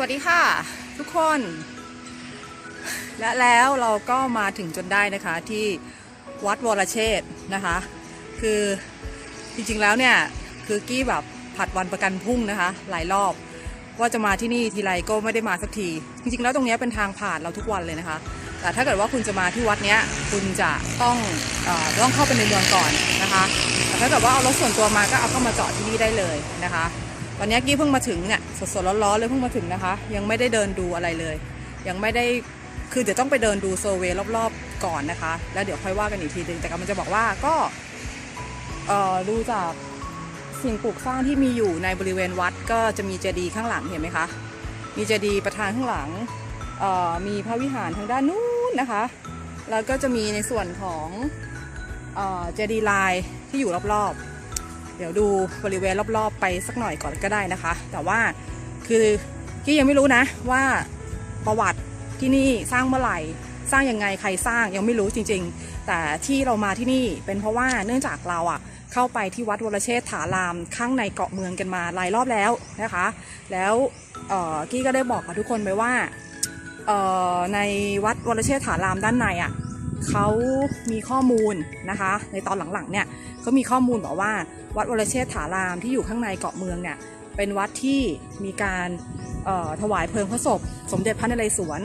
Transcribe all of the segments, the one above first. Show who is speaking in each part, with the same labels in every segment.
Speaker 1: สวัสดีค่ะ ทุกคน และแล้วเราก็มาถึงจนได้นะคะที่วัดวรเชษฐ์นะคะ คือจริงๆแล้วเนี่ยคือกี้แบบผัดวันประกันพรุ่งนะคะ หลายรอบว่าจะมาที่นี่ทีไรก็ไม่ได้มาสักที จริงๆแล้วตรงเนี้ยเป็นทางผ่านเราทุกวันเลยนะคะ แต่ถ้าเกิดว่าคุณจะมาที่วัดเนี้ยคุณจะต้องอต้องเข้าไปในเมืองก่อนนะคะแต่ถ้าเกิดว่าเอารถส่วนตัวมาก็เอาเข้ามาจอดที่นี่ได้เลยนะคะ ตอนนี้กี้เพิ่งมาถึงเนี่ยสดๆร้อนๆเลยเพิ่งมาถึงนะคะ ยังไม่ได้เดินดูอะไรเลย ยังไม่ได้คือเดี๋ยวต้องไปเดินดูโซเวรอบๆก่อนนะคะ แล้วเดี๋ยวค่อยว่ากันอีกทีนึงแต่กำลังจะบอกว่าก็เอ่อดูจากสิ่งปลูกสร้างที่มีอยู่ในบริเวณวัดก็จะมีเจดีย์ข้างหลังเห็นไหมคะ มีเจดีย์ประธานข้างหลังเอ่อมีพระวิหารทางด้านนู้นนะคะ แล้วก็จะมีในส่วนของเอ่อเจดีย์ลายที่อยู่รอบๆ เดี๋ยวดูบริเวณรอบๆ ไปสักหน่อยก่อนก็ได้นะคะ แต่ว่าคือกี้ยังไม่รู้นะว่าประวัติที่นี่สร้างเมื่อไหร่สร้างยังไงใครสร้างยังไม่รู้จริง ๆ แต่ที่เรามาที่นี่เป็นเพราะว่าเนื่องจากเราอะเข้าไปที่วัดวรเชษฐารามข้างในเกาะเมืองกันมาหลายรอบแล้วนะคะ แล้วกี้ก็ได้บอกกับทุกคนไปว่าในวัดวรเชษฐารามด้านในอะ เขามีข้อมูลนะคะ ในตอนหลังๆเนี่ยเขามีข้อมูลบอกว่าวัดวรเชษฐารามที่อยู่ข้างในเกาะเมืองเนี่ยเป็นวัดที่มีการถวายเพลิงพระศพ สมเด็จพระนเรศวร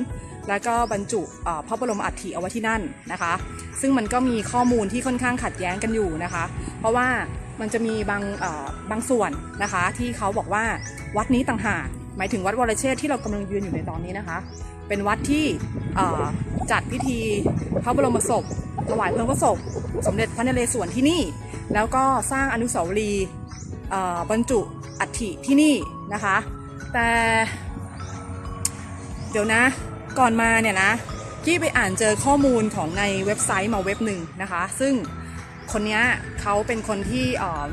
Speaker 1: แล้วก็บรรจุพระบรมอัฐิเอาไว้ที่นั่นนะคะ ซึ่งมันก็มีข้อมูลที่ค่อนข้างขัดแย้งกันอยู่นะคะ เพราะว่า มันจะมีบางบางส่วนนะคะ ที่เขาบอกว่าวัดนี้ต่างหากหมายถึงวัดวรเชษฐ์ที่เรากำลังยืนอยู่ในตอนนี้นะคะ เป็นวัดที่จัดพิธีพระบรมศพถวายเพลิงพระศพ สมเด็จพระนเรศวรที่นี่ แล้วก็สร้างอนุสาวรีย์บรรจุอัฐิที่นี่นะคะ แต่เดี๋ยวนะก่อนมาเนี่ยนะกี้ไปอ่านเจอข้อมูลของในเว็บไซต์มาเว็บหนึ่งนะคะ ซึ่ง คนนี้เขาเป็นคนที่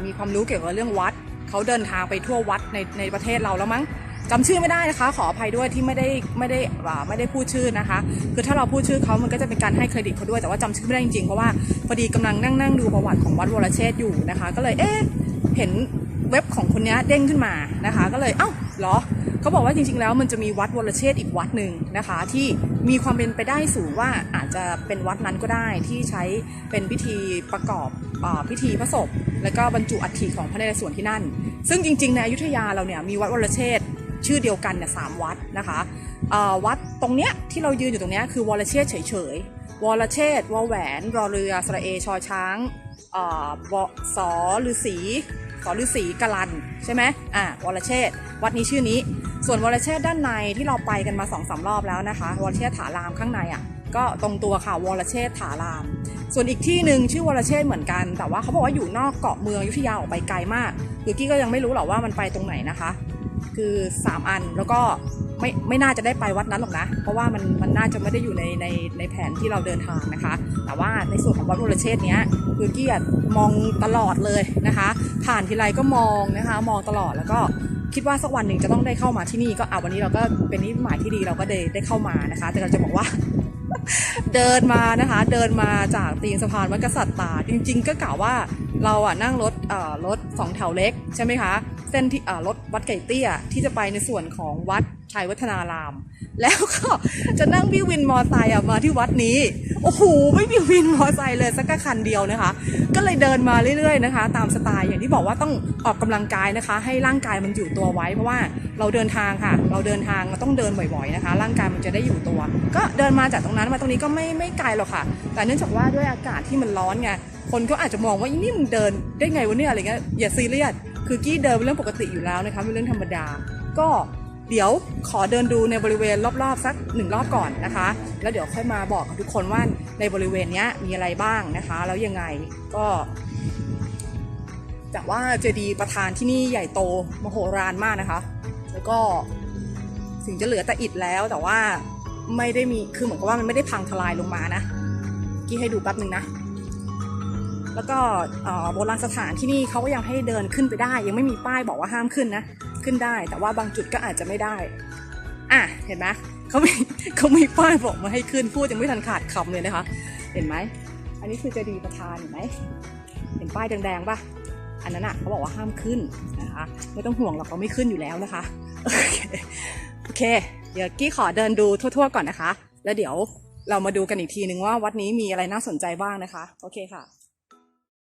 Speaker 1: มีความรู้เกี่ยวกับเรื่องวัด เขาเดินทางไปทั่ววัดในในประเทศเราแล้วมั้งจำชื่อไม่ได้นะคะ ขออภัยด้วยที่ไม่ได้ไม่ได้ไม่ได้พูดชื่อนะคะ คือถ้าเราพูดชื่อเขามันก็จะเป็นการให้เครดิตเขาด้วยแต่ว่าจำชื่อไม่ได้จริงๆเพราะว่าพอดีกำลังนั่งนั่งดูประวัติของวัดวรเชษฐ์อยู่นะคะ ก็เลยเอ๊ะเห็นเว็บของคนนี้เด้งขึ้นมานะคะ ก็เลยเอ้า เหรอเขาบอกว่าจริงๆแล้วมันจะมีวัดวรเชษอีกวัดหนึ่งนะคะ ที่มีความเป็นไปได้สูงว่าอาจจะเป็นวัดนั้นก็ได้ที่ใช้เป็นพิธีประกอบอพิธีพระศพ และก็บรรจุอัฐิของพระนเรศวรที่นั่น ซึ่งจริงๆในอยุธยาเราเนี่ยมีวัดวรเชษชื่อเดียวกันเนี่ยสามวัดนะคะวัดตรงเนี้ยที่เรายืนอยู่ตรงเนี้ยคือวรเชษเฉยๆวรเชษวแหวนรอเรือสระเอชอช้างอ่าวสอฤษี สอฤษีกลันใช่ไหมอ่าวรเชษวัดนี้ชื่อนี้ ส่วนวรเชษด้านในที่เราไปกันมาสองสามรอบแล้วนะคะวรเชษฐ์ถารามข้างในอะก็ตรงตัวค่ะวรเชษฐ์ถาราม ส่วนอีกที่หนึ่งชื่อวรเชษเหมือนกัน แต่ว่าเขาบอกว่าอยู่นอกเกาะเมืองยุทธยาออกไปไกลมากคือกี้ก็ยังไม่รู้หรอกว่ามันไปตรงไหนนะคะ คือ 3 อันแล้วก็ไม่ไม่น่าจะได้ไปวัดนั้นหรอกนะ เพราะว่ามันมันน่าจะไม่ได้อยู่ในในในแผนที่เราเดินทางนะคะ แต่ว่าในส่วนของวัดวรเชษเนี้ยคือกี้อะมองตลอดเลยนะคะ ผ่านทีไรก็มองนะคะ มองตลอดแล้วก็คิดว่าสักวันหนึ่งจะต้องได้เข้ามาที่นี่ก็อะวันนี้เราก็เป็นนิหมายที่ดีเราก็ได้ได้เข้ามานะคะ แต่เราจะบอกว่าเดินมานะคะ เดินมาจากตีนสะพานวัดกษัตริย์ตาจริง ๆ ก็กล่าวว่า เราอะนั่งรถเอ่อรถสองแถวเล็กใช่ไหมคะ เส้นที่เอ่อรถวัดไก่เตี้ยที่จะไปในส่วนของวัดชัยวัฒนาราม แล้วก็จะนั่งพี่วินมอไซค์อะมาที่วัดนี้ โอ้โหไม่มีวินมอไซค์เลยสักคันเดียวนะคะ ก็เลยเดินมาเรื่อยๆนะคะ ตามสไตล์อย่างที่บอกว่าต้องออกกำลังกายนะคะ ให้ร่างกายมันอยู่ตัวไว้เพราะว่าเราเดินทางค่ะ เราเดินทางต้องเดินบ่อยๆนะคะ ร่างกายมันจะได้อยู่ตัว ก็เดินมาจากตรงนั้นมาตรงนี้ก็ไม่ไม่ไกลหรอกค่ะ แต่เนื่องจากว่าด้วยอากาศที่มันร้อนไง คนก็อาจจะมองว่าอีนี่มึงเดินได้ไงวะเนี่ยอะไรเงี้ยอย่าซีเรียสคือกี้เดินเป็นเรื่องปกติอยู่แล้วนะคะเป็นเรื่องธรรมดา ก็เดี๋ยวขอเดินดูในบริเวณรอบๆสักหนึ่งรอบก่อนนะคะ แล้วเดี๋ยวค่อยมาบอกกับทุกคนว่าในบริเวณนี้มีอะไรบ้างนะคะ แล้วยังไงก็แต่ว่าเจดีย์ประธานที่นี่ใหญ่โตมโหฬารมากนะคะ แล้วก็ถึงจะเหลือแต่อิฐแล้วแต่ว่าไม่ได้มีคือเหมือนกับว่ามันไม่ได้พังทลายลงมานะกี้ให้ดูแป๊บหนึ่งนะ แล้วก็โบราณสถานที่นี่เขาก็ยังให้เดินขึ้นไปได้ ยังไม่มีป้ายบอกว่าห้ามขึ้นนะขึ้นได้ แต่ว่าบางจุดก็อาจจะไม่ได้ อะเห็นไหมเขาไมีเขาไมีป้ายบอกมาให้ขึ้นพูดยังไม่ทันขาดคำเลยนะคะ เห็นไหมอันนี้คือเจดีย์ประธานเห็นไหมเห็นป้ายแดงๆป่ะอันนั้นอะเขาบอกว่าห้ามขึ้นนะคะไม่ต้องห่วงหรอกเราไม่ขึ้นอยู่แล้วนะคะโอเคโอเค เดี๋ยวกี้ขอเดินดูทั่วๆก่อนนะคะ แล้วเดี๋ยวเรามาดูกันอีกทีนึงว่าวัดนี้มีอะไรน่าสนใจบ้างนะคะ โอเคค่ะ